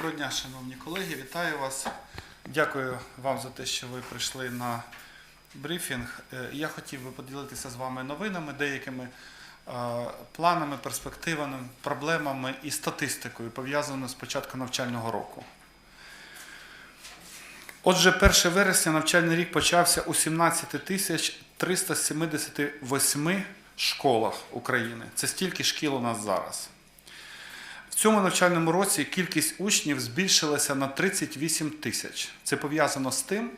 Доброго дня, шановні колеги, вітаю вас. Дякую вам за те, що ви прийшли на брифінг. Е, Я хотів би поділитися з вами новинами, деякими е, планами, перспективами, проблемами і статистикою, пов'язаною з початком навчального року. Отже, 1 вересня навчальний рік почався у 17 тисяч 378 школах України. Це стільки шкіл у нас зараз. Цьому навчальному році кількість учнів збільшилася на 38 тисяч. Це пов'язано з тим,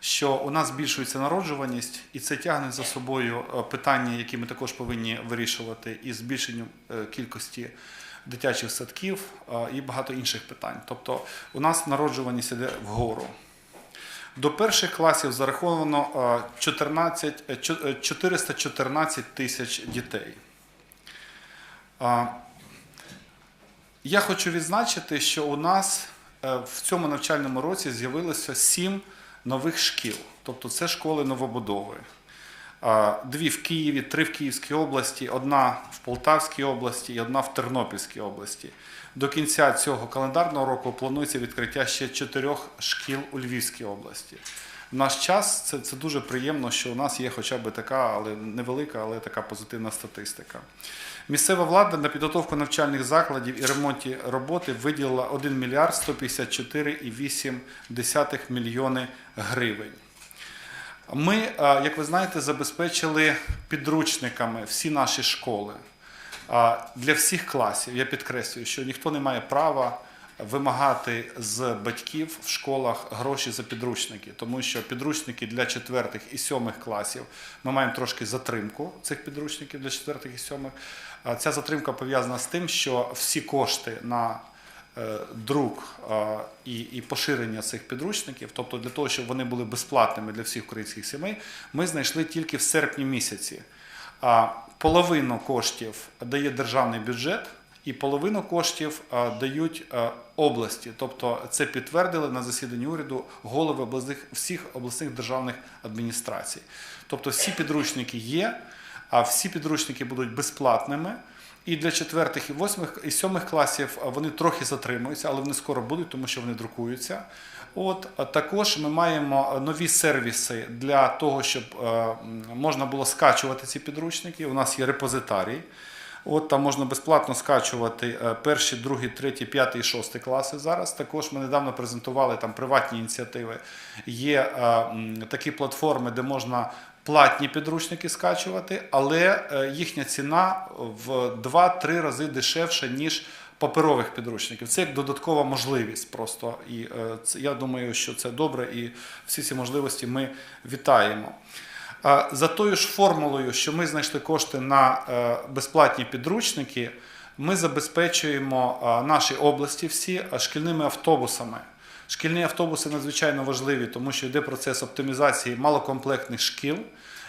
що у нас збільшується народжуваність, і це тягне за собою е, питання, які ми також повинні вирішувати, із збільшенням е, кількості дитячих садків е, і багато інших питань. Тобто у нас народжуваність іде вгору. До перших класів зараховано е, 14, е, чо- е, 414 тисяч дітей. Я хочу відзначити, що у нас е, в цьому навчальному році з'явилося сім нових шкіл, тобто це школи новобудови. Дві в Києві, три в Київській області, одна в Полтавській області і одна в Тернопільській області. До кінця цього календарного року планується відкриття ще чотирьох шкіл у Львівській області. В наш час це, це дуже приємно, що у нас є хоча б така, але невелика, але така позитивна статистика. Місцева влада на підготовку навчальних закладів і ремонті роботи виділила 1 мільярд 154,8 мільйони гривень. Ми, як ви знаєте, забезпечили підручниками всі наші школи для всіх класів. Я підкреслюю, що ніхто не має права вимагати з батьків в школах гроші за підручники, тому що підручники для четвертих і сьомих класів ми маємо трошки затримку цих підручників для четвертих і сьомих. А Ця затримка пов'язана з тим, що всі кошти на е, друк е, і, поширення цих підручників, тобто для того, щоб вони були безплатними для всіх українських сімей, ми знайшли тільки в серпні місяці. Половину коштів дає державний бюджет, і половину коштів е, дають е, області. Тобто це підтвердили на засіданні уряду голови всіх обласних державних адміністрацій. Тобто всі підручники є, а всі підручники будуть безплатними. І для четвертих і восьмих і сьомих класів вони трохи затримуються, але вони скоро будуть, тому що вони друкуються. От також ми маємо нові сервіси для того, щоб е, можна було скачувати ці підручники. У нас є репозитарій. От там можна безплатно скачувати е, перші, другі, треті, п'ятий шостий класи зараз. Також ми недавно презентували там приватні ініціативи. Є е, м, такі платформи, де можна платні підручники скачувати, але е, їхня ціна в 2-3 рази дешевша, ніж паперових підручників. Це як додаткова можливість просто. І е, я думаю, що це добре, і всі ці можливості ми вітаємо. За тою ж формулою, що ми знайшли кошти на е, безплатні підручники, ми забезпечуємо е, наші області всі е, шкільними автобусами. Шкільні автобуси надзвичайно важливі, тому що йде процес оптимізації малокомплектних шкіл.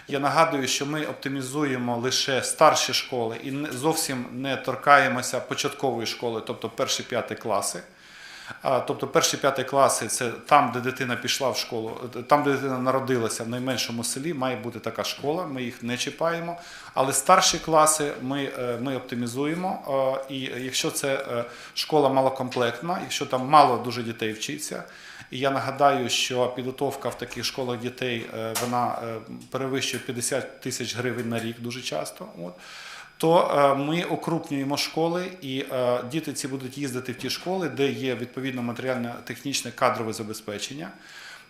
Я нагадую, що ми оптимізуємо лише старші школи і зовсім не торкаємося початкової школи, тобто перші п'яті класи. Тобто перші п'яті класи це там, де дитина пішла в школу, там, де дитина народилася в найменшому селі, має бути така школа. Ми їх не чіпаємо. Але старші класи ми, е, ми оптимізуємо. І якщо це е, школа малокомплектна, якщо там мало дуже дітей вчиться. І я нагадаю, що підготовка в таких школах дітей е, вона перевищує 50 тисяч гривень на рік дуже часто. От то е, ми окрупнюємо школи, і е, діти ці будуть їздити в ті школи, де є відповідно матеріально-технічне кадрове забезпечення.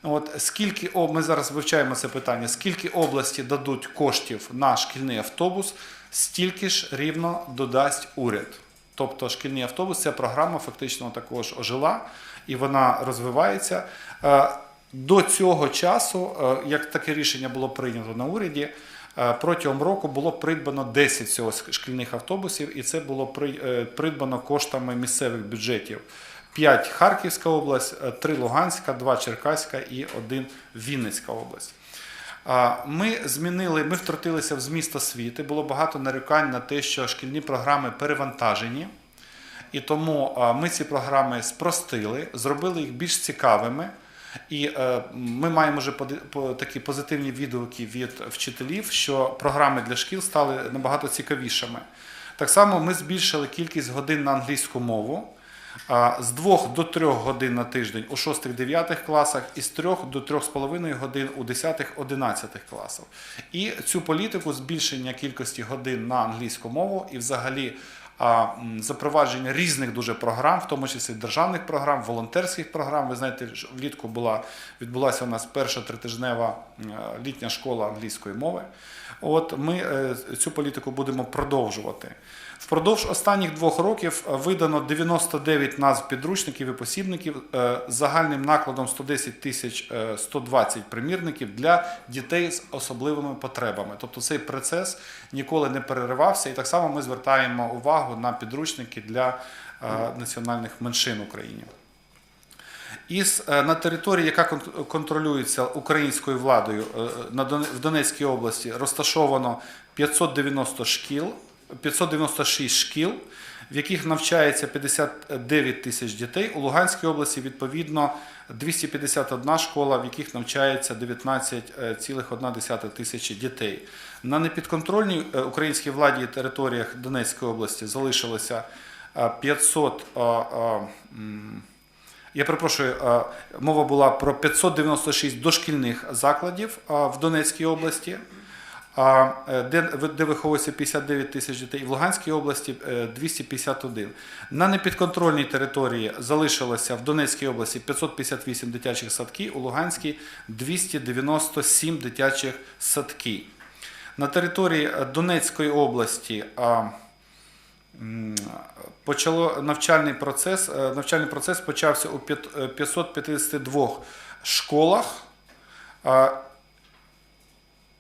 От скільки ми зараз вивчаємо це питання, скільки області дадуть коштів на шкільний автобус, стільки ж рівно додасть уряд. Тобто шкільний автобус ця програма фактично також ожила і вона розвивається. Е, До цього часу, як таке рішення було прийнято на уряді, протягом року було придбано 10 цього шкільних автобусів, і це було е, придбано коштами місцевих бюджетів. 5 Харківська область, 3 Луганська, 2 Черкаська і 1 Вінницька область. Ми змінили, ми втрутилися в зміст освіти. Було багато нарікань на те, що шкільні програми перевантажені. І тому ми ці програми спростили, зробили їх більш цікавими. І е, ми маємо вже по- такі позитивні відгуки від вчителів, що програми для шкіл стали набагато цікавішими. Так само ми збільшили кількість годин на англійську мову. з 2 до 3 годин на тиждень у 6-9 класах і з 3 до 3,5 годин у 10-11 класах. І цю політику збільшення кількості годин на англійську мову і взагалі запровадження різних дуже програм, в тому числі державних програм, волонтерських програм. Ви знаєте, влітку була відбулася у нас перша тритижнева літня школа англійської мови. От ми е, цю політику будемо продовжувати. Впродовж останніх двох років е, видано 99 назв підручників і посібників е, з загальним накладом 110 тисяч е, 120 примірників для дітей з особливими потребами. Тобто цей процес ніколи не переривався, і так само ми звертаємо увагу на підручники для е, національних меншин в Україні. Із е, на території, яка контролюється українською владою е, в Донецькій області, розташовано 590 шкіл, 596 шкіл, в яких навчається 59 тисяч дітей. У Луганській області відповідно 251 школа, в яких навчається 19,1 тисячі дітей. На непідконтрольній е, українській владі територіях Донецької області залишилося е, 500 е, е, я перепрошую, мова була про 596 дошкільних закладів в Донецькій області, де, де виховується 59 тисяч дітей, і в Луганській області е, 251. На непідконтрольній території залишилося в Донецькій області 558 дитячих садків, у Луганській 297 дитячих садків. На території е, Донецької області почало навчальний процес. е, Навчальний процес почався у е, 552 школах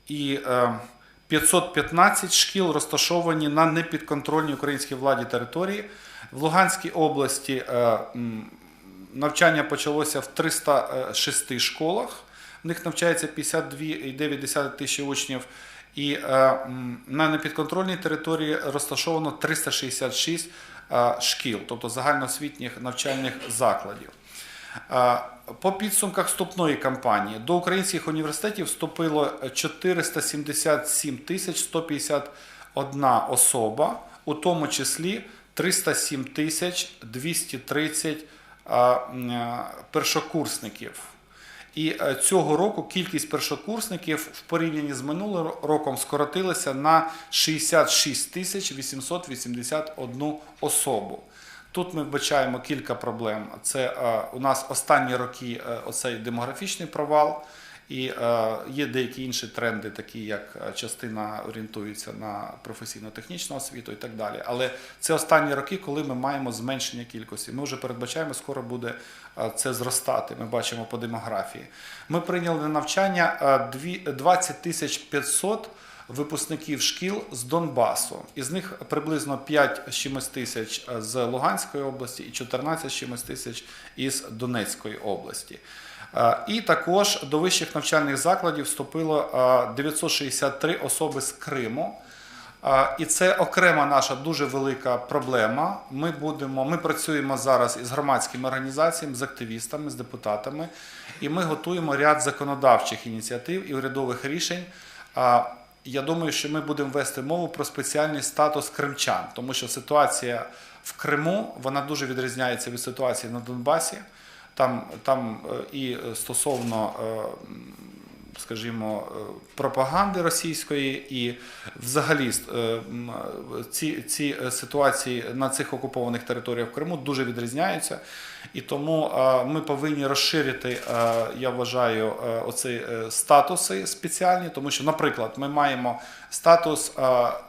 і е, 515 шкіл розташовані на непідконтрольній українській владі території. В Луганській області е, навчання почалося в 306 школах. В них навчається 52,9 тисячі учнів. І е, на непідконтрольній території розташовано 366 е, шкіл, тобто загальноосвітніх навчальних закладів. По підсумках вступної кампанії до українських університетів вступило 477 тисяч 151 особа, у тому числі 307 тисяч 230 е, м, е, першокурсників. І е, цього року кількість першокурсників в порівнянні з минулим роком скоротилася на 66 тисяч 881 особу. Тут ми вбачаємо кілька проблем. Це е, у нас останні роки е, оцей демографічний провал, і е, є деякі інші тренди, такі як частина орієнтується на професійно-технічну освіту і так далі. Але це останні роки, коли ми маємо зменшення кількості. Ми вже передбачаємо, скоро буде це зростати. Ми бачимо по демографії. Ми прийняли на навчання е, 20 тисяч 500 випускників шкіл з Донбасу. Із них приблизно 5 з чимось тисяч з Луганської області і 14 чимось тисяч із Донецької області. Е, І також до вищих навчальних закладів вступило е, 963 особи з Криму. І це окрема наша дуже велика проблема. Ми будемо, ми працюємо зараз із громадськими організаціями, з активістами, з депутатами, і ми готуємо ряд законодавчих ініціатив і урядових рішень. Я думаю, що ми будемо вести мову про спеціальний статус кримчан, тому що ситуація в Криму вона дуже відрізняється від ситуації на Донбасі. Там, там е, і стосовно е, скажімо, е, пропаганди російської, і взагалі е, ці, ці е, ситуації на цих окупованих територіях в Криму дуже відрізняються. І тому ми повинні розширити, я вважаю, оці статуси спеціальні, тому що, наприклад, ми маємо статус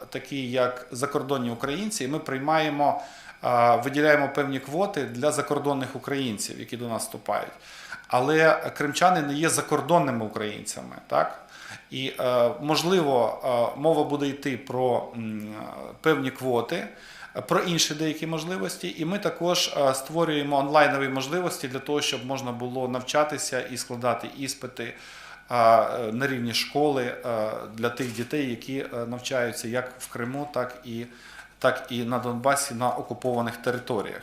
такий, як закордонні українці, і ми приймаємо. Виділяємо певні квоти для закордонних українців, які до нас вступають але кримчани не є закордонними українцями, так? І е, можливо, е, мова буде йти про певні квоти, про інші деякі можливості, і ми також е, створюємо онлайнові можливості для того, щоб можна було навчатися і складати іспити на рівні школи для тих дітей, які навчаються як в Криму, так і, так і на Донбасі на окупованих територіях.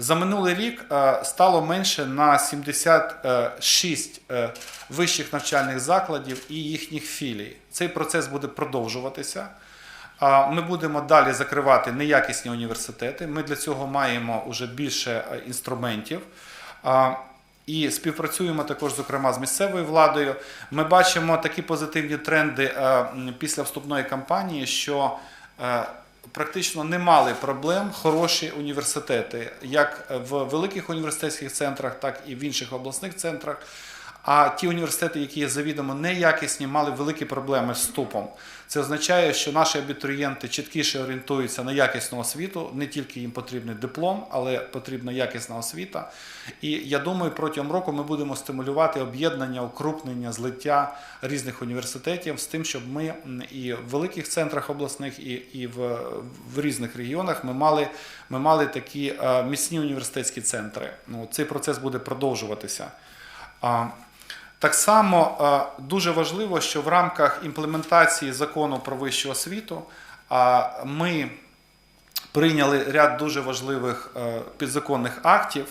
За минулий рік е, стало менше на 76 е, вищих навчальних закладів і їхніх філій. Цей процес буде продовжуватися. Ми будемо далі закривати неякісні університети. Ми для цього маємо вже більше е, інструментів. І співпрацюємо також, зокрема, з місцевою владою. Ми бачимо такі позитивні тренди після вступної кампанії, що практично не мали проблем хороші університети, як в великих університетських центрах, так і в інших обласних центрах. А ті університети, які є завідомо неякісні, мали великі проблеми з вступом. Це означає, що наші абітурієнти чіткіше орієнтуються на якісну освіту. Не тільки їм потрібний диплом, але потрібна якісна освіта. І я думаю, протягом року ми будемо стимулювати об'єднання, укрупнення, злиття різних університетів з тим, щоб ми і в великих центрах обласних, і, і в, в різних регіонах ми мали, ми мали такі е, міцні університетські центри. Ну, цей процес буде продовжуватися. Так само е, дуже важливо, що в рамках імплементації закону про вищу освіту ми прийняли ряд дуже важливих е, підзаконних актів,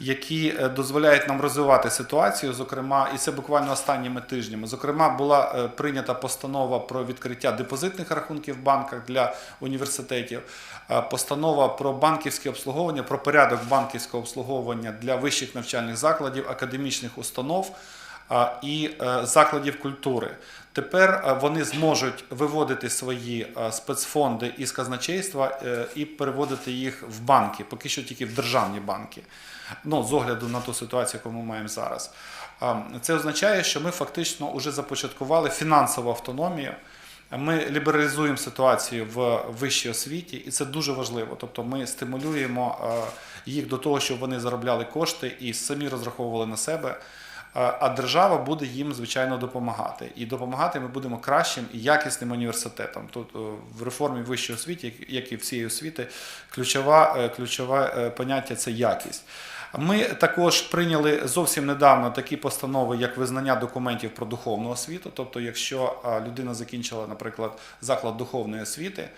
які е, дозволяють нам розвивати ситуацію. Зокрема, і це буквально останніми тижнями. Зокрема, була е, прийнята постанова про відкриття депозитних рахунків в банках для університетів, е, постанова про банківське обслуговування, про порядок банківського обслуговування для вищих навчальних закладів, академічних установ і е, закладів культури. Тепер е, вони зможуть виводити свої е, спецфонди із казначейства і переводити їх в банки, поки що тільки в державні банки. Ну, з огляду на ту ситуацію, яку ми маємо зараз. Це означає, що ми фактично вже започаткували фінансову автономію. Ми лібералізуємо ситуацію в вищій освіті, і це дуже важливо. Тобто ми стимулюємо їх до того, щоб вони заробляли кошти і самі розраховували на себе. Е, А держава буде їм звичайно допомагати. І допомагати ми будемо кращим і якісним університетом. Тут е, в реформі вищої освіти, як- і всієї освіти, ключова, е, ключове поняття це якість. Ми також прийняли зовсім недавно такі постанови, як визнання документів про духовну освіту. Тобто, якщо людина закінчила, наприклад, заклад духовної освіти,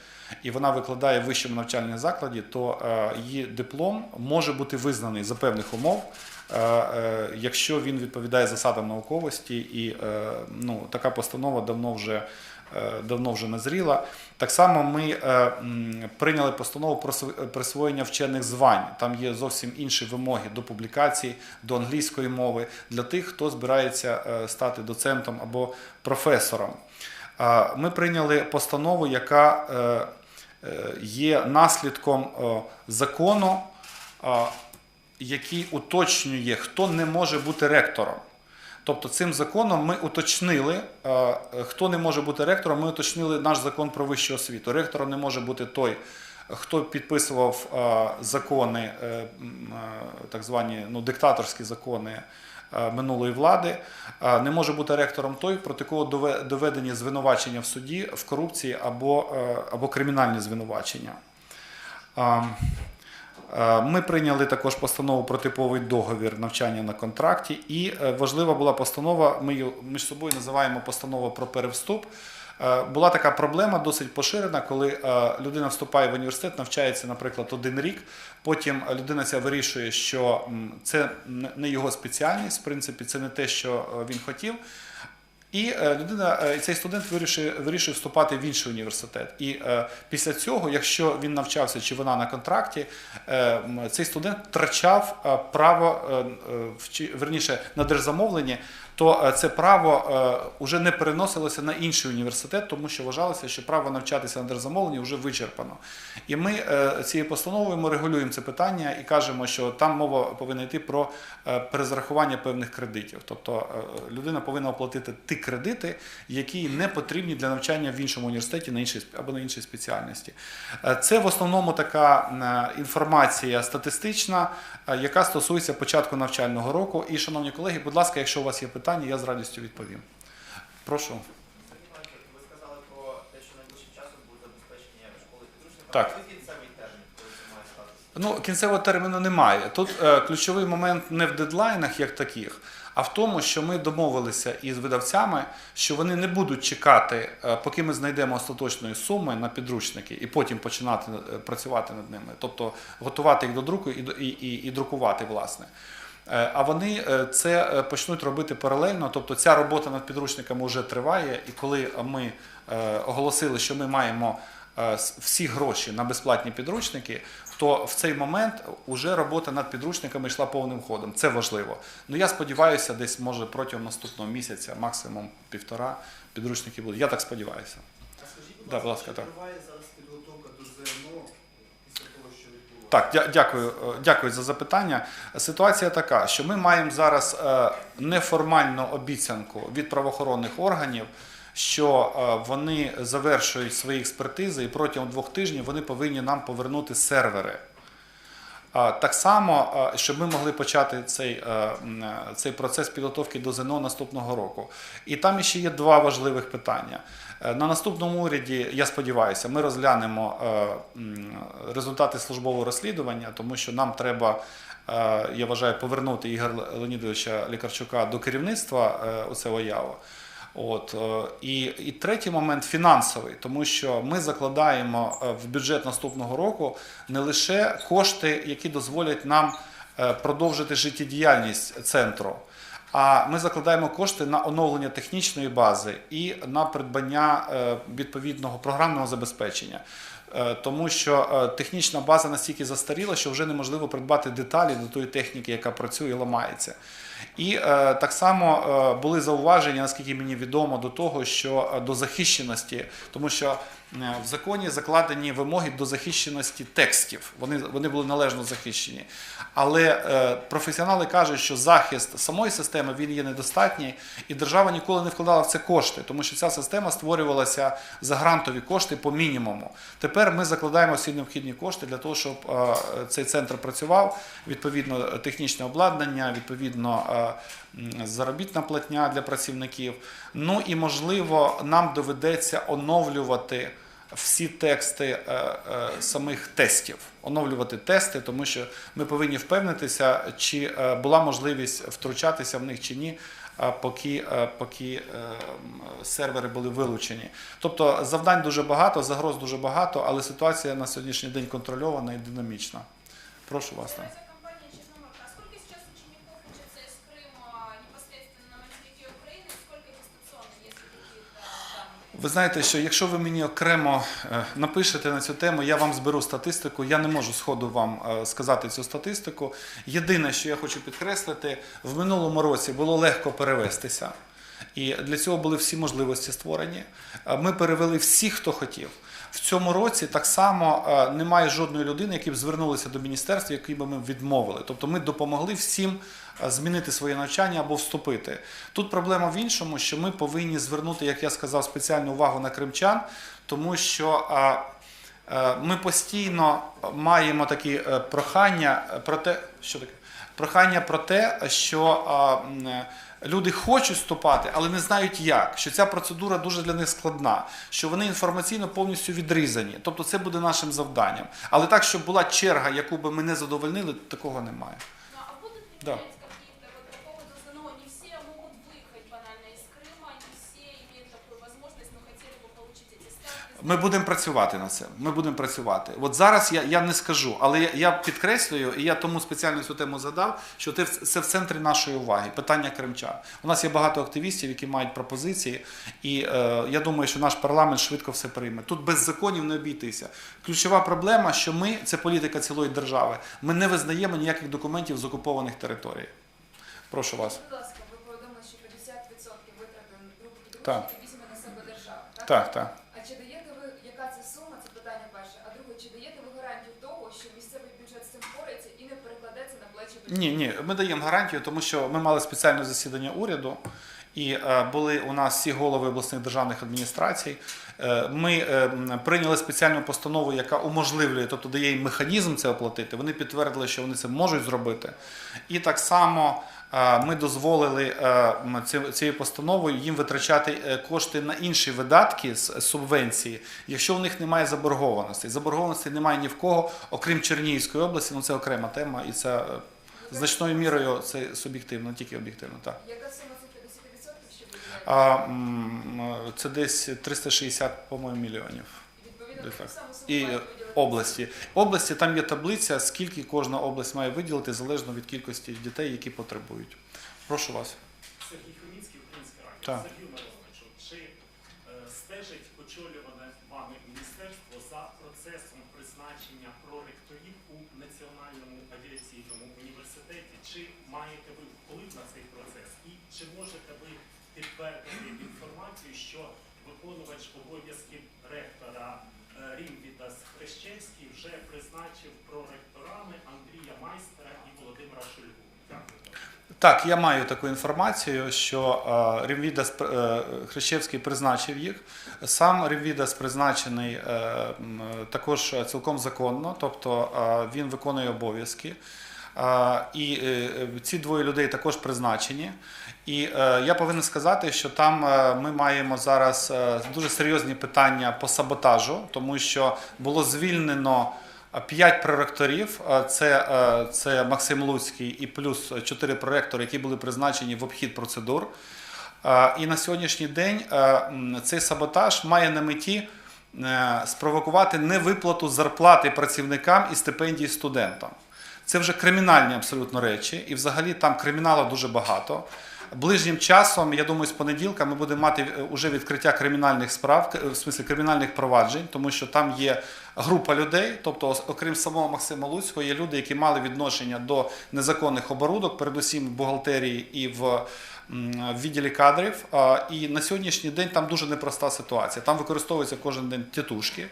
і вона викладає в вищому навчальному закладі, то е, її диплом може бути визнаний за певних умов, е, е, якщо він відповідає засадам науковості, і ну, така постанова давно вже. Давно вже назріла. Так само ми прийняли постанову про св- присвоєння вчених звань. Там є зовсім інші вимоги до публікацій, до англійської мови для тих, хто збирається стати доцентом або професором. Ми прийняли постанову, яка е, е, є наслідком е, закону, який уточнює, хто не може бути ректором. Тобто цим законом ми уточнили, хто не може бути ректором, ми уточнили наш закон про вищу освіту. Ректором не може бути той, хто підписував закони, так звані ну, диктаторські закони минулої влади. Е, Не може бути ректором той, проти кого дове- доведені звинувачення в суді в корупції або, е, або кримінальні звинувачення. Е, Ми прийняли також постанову про типовий договір навчання на контракті, і е, важлива була постанова. Ми її між собою називаємо постанова про перевступ. Е, Була така проблема досить поширена, коли е, людина вступає в університет, навчається, наприклад, один рік. Потім людина ця вирішує, що це не- його спеціальність, в принципі, це не те, що е, він хотів. І людина, цей студент вирішує, вирішує вступати в інший університет. І е, після цього, якщо він навчався чи вона на контракті, е, цей студент втрачав право, е, е, верніше на держзамовленні, то е, це право вже не переносилося на інший університет, тому що вважалося, що право навчатися на держзамовленні вже вичерпано. І ми е, цією постановою ми регулюємо це питання і кажемо, що там мова повинна йти про е, перезарахування певних кредитів. Тобто е, людина повинна оплатити ті кредити, які не потрібні для навчання в іншому університеті на іншій або на іншій спеціальності. Е, Це в основному така е, інформація статистична, е, яка стосується початку навчального року. І, шановні колеги, будь ласка, якщо у вас є питання, я з радістю відповім. Прошу. Ви сказали про те, що найближчим часом буде забезпечення школи підручниками. Так. Ну, кінцевого терміну немає. Тут е, ключовий момент не в дедлайнах як таких, а в тому, що ми домовилися із видавцями, що вони не будуть чекати, е, поки ми знайдемо остаточної суми на підручники, і потім починати е, працювати над ними, тобто готувати їх до друку і, і, і, і друкувати, власне. Е, А вони е, це е, почнуть робити паралельно. Тобто ця робота над підручниками вже триває. І коли ми оголосили, що ми маємо всі гроші на безплатні підручники, то в цей момент вже робота над підручниками йшла повним ходом. Це важливо. Ну я сподіваюся, десь може протягом наступного місяця, максимум півтора, підручники будуть. Я так сподіваюся. А скажіть, будь Да, ласка, будь ласка, чи так. триває зараз підготовка до ЗНО після того, що відбулося? Так, дякую, е, дякую за запитання. Ситуація така, що ми маємо зараз е, неформальну обіцянку від правоохоронних органів, що е, вони завершують свої експертизи і протягом двох тижнів вони повинні нам повернути сервери. Так само, щоб ми могли почати цей, е, е, цей процес підготовки до ЗНО наступного року. І там ще є два важливих питання. Е, На наступному уряді, я сподіваюся, ми розглянемо результати службового розслідування, тому що нам треба, я вважаю, повернути Ігоря Леонідовича Лікарчука до керівництва е, оцього ЯВО. От е, і, і третій момент фінансовий, тому що ми закладаємо е, в бюджет наступного року не лише кошти, які дозволять нам е, продовжити життєдіяльність центру. А ми закладаємо кошти на оновлення технічної бази і на придбання відповідного програмного забезпечення. Тому що технічна база настільки застаріла, що вже неможливо придбати деталі до тої техніки, яка працює і ламається. І е, так само е, були зауваження, наскільки мені відомо, до того, що е, до захищеності, тому що в законі закладені вимоги до захищеності текстів. Вони, вони були належно захищені. Але професіонали кажуть, що захист самої системи він є недостатній, і держава ніколи не вкладала в це кошти, тому що ця система створювалася за грантові кошти по мінімуму. Тепер ми закладаємо всі необхідні кошти для того, щоб цей центр працював, відповідно технічне обладнання, відповідно заробітна платня для працівників. Ну і можливо, нам доведеться оновлювати всі тексти е, е, самих тестів, оновлювати тести, тому що ми повинні впевнитися, чи е, була можливість втручатися в них чи ні. Поки, е, поки е, сервери були вилучені. Тобто завдань дуже багато, загроз дуже багато, але ситуація на сьогоднішній день контрольована і динамічна. Прошу вас там. Ви знаєте, що якщо ви мені окремо е, напишете на цю тему, я вам зберу статистику. Я не можу сходу вам е, сказати цю статистику. Єдине, що я хочу підкреслити, в минулому році було легко перевестися. І для цього були всі можливості створені. Е, Ми перевели всіх, хто хотів. В цьому році так само е, немає жодної людини, які б звернулися до міністерства, які б ми відмовили. Тобто ми допомогли всім е, змінити своє навчання або вступити. Тут проблема в іншому, що ми повинні звернути, як я сказав, спеціальну увагу на кримчан, тому що. е, Ми постійно маємо такі прохання про те, що таке? Прохання про те, що люди хочуть вступати, але не знають як. Що ця процедура дуже для них складна, що вони інформаційно повністю відрізані. Тобто це буде нашим завданням. Але так, щоб була черга, яку би ми не задовольнили, такого немає. Ну, а Да. Ми будемо працювати над цим. Ми будемо працювати. От зараз я, я не скажу, але я, я підкреслюю, і я тому спеціально цю тему задав, що це, в- це в центрі нашої уваги. Питання кримчан. У нас є багато активістів, які мають пропозиції, і е, я думаю, що наш парламент швидко все прийме. Тут без законів не обійтися. Ключова проблема, що ми це політика цілої держави. Ми не визнаємо ніяких документів з окупованих територій. Прошу вас. Будь ласка, ви повідомили, що 50% витрат Так. візьме на себе держава. Так? Так, так. А чи даєте ви, яка це сума? Це питання перше. А друге, чи даєте ви гарантію того, що місцевий бюджет з цим впорається і не перекладеться на плечі батьків? Ні, ні, ми даємо гарантію, тому що ми мали спеціальне засідання уряду, і е, були у нас всі голови обласних державних адміністрацій. Е, ми е, прийняли спеціальну постанову, яка уможливлює, тобто дає їм механізм це оплатити. Вони підтвердили, що вони це можуть зробити. І так само ми дозволили ці- цією постановою їм витрачати кошти на інші видатки з субвенції, якщо в них немає заборгованостей. Заборгованостей немає ні в кого, окрім Чернігівської області, ну це окрема тема, і це значною мірою це суб'єктивно, тільки об'єктивно. Так. Яка сума цих 50% що виділяєте? А, це десь 360, по-моєму, мільйонів. І області. Області там є таблиця, скільки кожна область має виділити залежно від кількості дітей, які потребують. Прошу вас. Сергій Хомінський, Українська радіо. Так. Сергію Мироновичу, чи е, стежить очолюване вами міністерство за процесом призначення проректорів у Національному авіаційному університеті? Чи маєте ви вплив на цей процес? І чи можете ви підтвердити інформацію, що виконувач обов'язків ректора е, Рімвітас Хрещевський вже призначив проректорами Андрія Майстера і Володимира Шульгу? Так, я маю таку інформацію, що е, Ремвідас е, Хрещевський призначив їх. Сам Ремвідас призначений також цілком законно, тобто він виконує обов'язки. Е, І е, ці двоє людей також призначені. І е, я повинен сказати, що там е, ми маємо зараз е, дуже серйозні питання по саботажу, тому що було звільнено. П'ять проректорів е, це, е, це Максим Луцький і плюс чотири проректори, які були призначені в обхід процедур. Е, І на сьогоднішній день е, цей саботаж має на меті е, спровокувати невиплату зарплати працівникам і стипендій студентам. Це вже кримінальні абсолютно речі, і взагалі там криміналу дуже багато. Ближнім часом, я думаю, з понеділка ми будемо мати е, уже відкриття кримінальних справ, в смислі кримінальних проваджень, тому що там є група людей, тобто, окрім самого Максима Луцького, є люди, які мали відношення до незаконних оборудок, передусім в бухгалтерії і в в відділі кадрів. І на сьогоднішній день там дуже непроста ситуація. Там використовуються кожен день тітушки.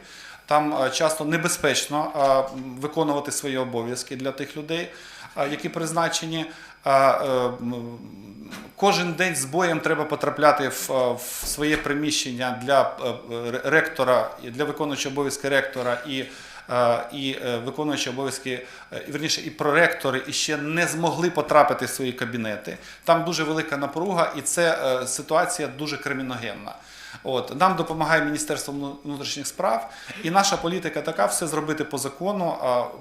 Там е, часто небезпечно е, виконувати свої обов'язки для тих людей, е, які призначені. Кожен день з боєм треба потрапляти в, своє приміщення для ректора, для виконуючого обов'язки ректора і, і виконуючі обов'язки, верніше, і проректори і ще не змогли потрапити в свої кабінети. Там дуже велика напруга, і це ситуація дуже криміногенна. От нам допомагає Міністерство внутрішніх справ, і наша політика така: все зробити по закону,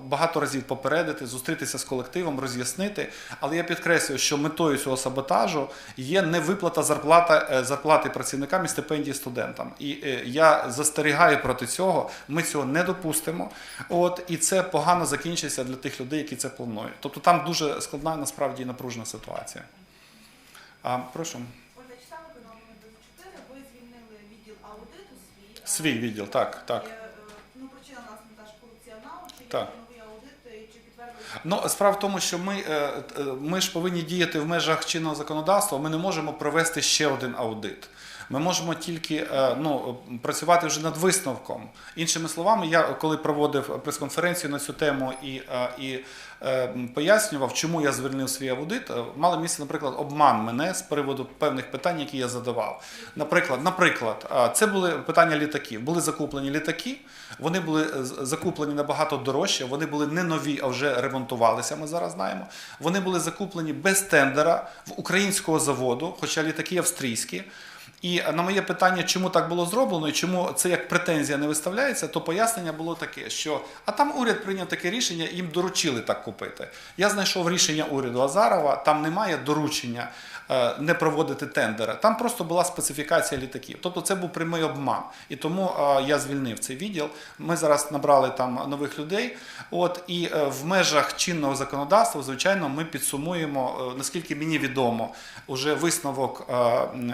багато разів попередити, зустрітися з колективом, роз'яснити. Але я підкреслюю, що метою цього саботажу є не виплата зарплата, е, зарплати працівникам і стипендії студентам. І е, я застерігаю проти цього. Ми цього не допустимо. От і це погано закінчиться для тих людей, які це планують. Тобто там дуже складна насправді і напружена ситуація. А, прошу. Свій. Відділ, так, так. І, е, Ну, причина нас не та ж корупціонал, чи є нові новий аудит, чи підтвердили? Ну, справа в тому, що ми, е, е, ми ж повинні діяти в межах чинного законодавства. Ми не можемо провести ще один аудит. Ми можемо тільки е, ну, працювати вже над висновком. Іншими словами, я коли проводив прес-конференцію на цю тему і, е, і е, пояснював, чому я звільнив свій аудит, мало місце, наприклад, обман мене з приводу певних питань, які я задавав. Наприклад, наприклад, це були питання літаків. Були закуплені літаки, вони були закуплені набагато дорожче, вони були не нові, а вже ремонтувалися. Ми зараз знаємо. Вони були закуплені без тендера в українського заводу, хоча літаки австрійські. І на моє питання, чому так було зроблено і чому це як претензія не виставляється, то пояснення було таке, що а там уряд прийняв таке рішення, їм доручили так купити. Я знайшов рішення уряду Азарова, там немає доручення не проводити тендери. Там просто була специфікація літаків. Тобто це був прямий обман. І тому е, я звільнив цей відділ. Ми зараз набрали там нових людей. От і е, в межах чинного законодавства, звичайно, ми підсумуємо, е, наскільки мені відомо, уже висновок е,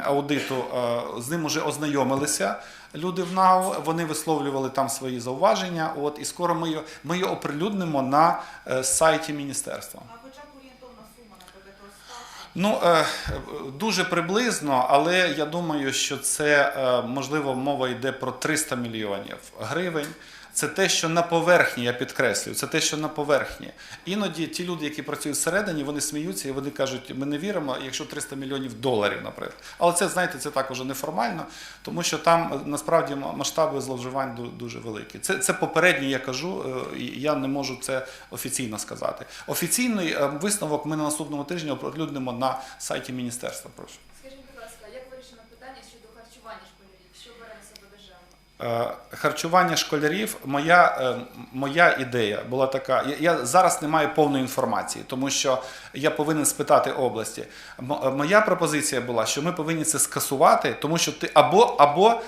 аудиту. е, З ним вже ознайомилися люди в НАУ. Вони висловлювали там свої зауваження. От і скоро ми його, ми його оприлюднимо на е, сайті міністерства. А хоча б орієнтовна сума, наприклад, розставка? Ну е, дуже приблизно, але я думаю, що це е, можливо мова йде про 300 мільйонів гривень. Це те, що на поверхні, я підкреслюю, це те, що на поверхні. Іноді ті люди, які працюють всередині, вони сміються і вони кажуть, ми не віримо, якщо 300 мільйонів доларів, наприклад. Але це, знаєте, це також неформально, тому що там е, насправді масштаби зловживань дуже великі. Це, це попереднє, я кажу, е, я не можу це офіційно сказати. Офіційний е, висновок ми на наступному тижні оприлюднимо на сайті міністерства. Прошу. Скажіть, будь ласка, як вирішено питання щодо харчування школярів? Що бере на себе держава? Е, Харчування школярів, моя, е, моя ідея була така. Я, я зараз не маю повної інформації, тому що я повинен спитати області. Е, Моя пропозиція була, що ми повинні це скасувати, тому що ти або, або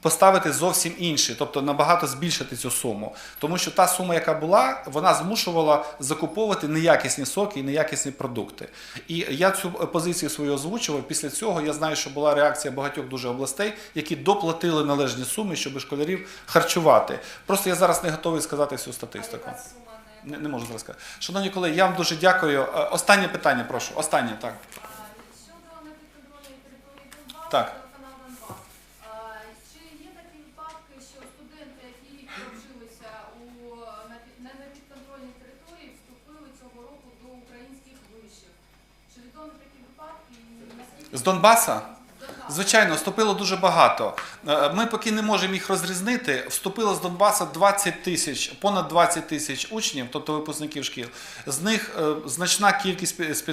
поставити зовсім інші, тобто набагато збільшити цю суму. Тому що та сума, яка була, вона змушувала закуповувати неякісні соки і неякісні продукти. І я цю позицію свою озвучував. Після цього я знаю, що була реакція багатьох дуже областей, які доплатили належні суми, щоб школярів харчувати. Просто я зараз не готовий сказати всю статистику. не Не, можу зараз сказати. Шановні колеги, я вам дуже дякую. Е, Останнє питання, прошу. Останнє, так. Так. Чи є такі випадки, що студенти, які вчилися у на непідконтрольній території, вступили цього року до українських вишів? Чи відомі такі випадки? З Донбаса? Звичайно, вступило дуже багато. Е, Ми поки не можемо їх розрізнити. Вступило з Донбаса 20 тисяч, понад 20 тисяч учнів, тобто випускників шкіл. З них е, значна кількість з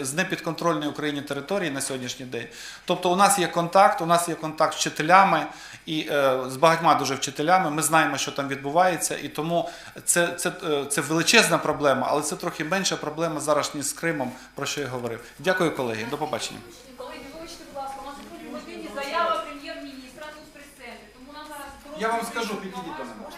з непідконтрольної Україні території на сьогоднішній день. Тобто, у нас є контакт, у нас є контакт з вчителями і е, з багатьма дуже вчителями. Ми знаємо, що там відбувається, і тому це, це, це величезна проблема, але це трохи менша проблема зараз ніж з Кримом, про що я говорив. Дякую, колеги. До побачення. Колеги, вибачте, будь ласка, у нас у другій годині заява прем'єр-міністра тут в прес-центрі. Тому нам зараз Я вам скажу, підійдіть до мене.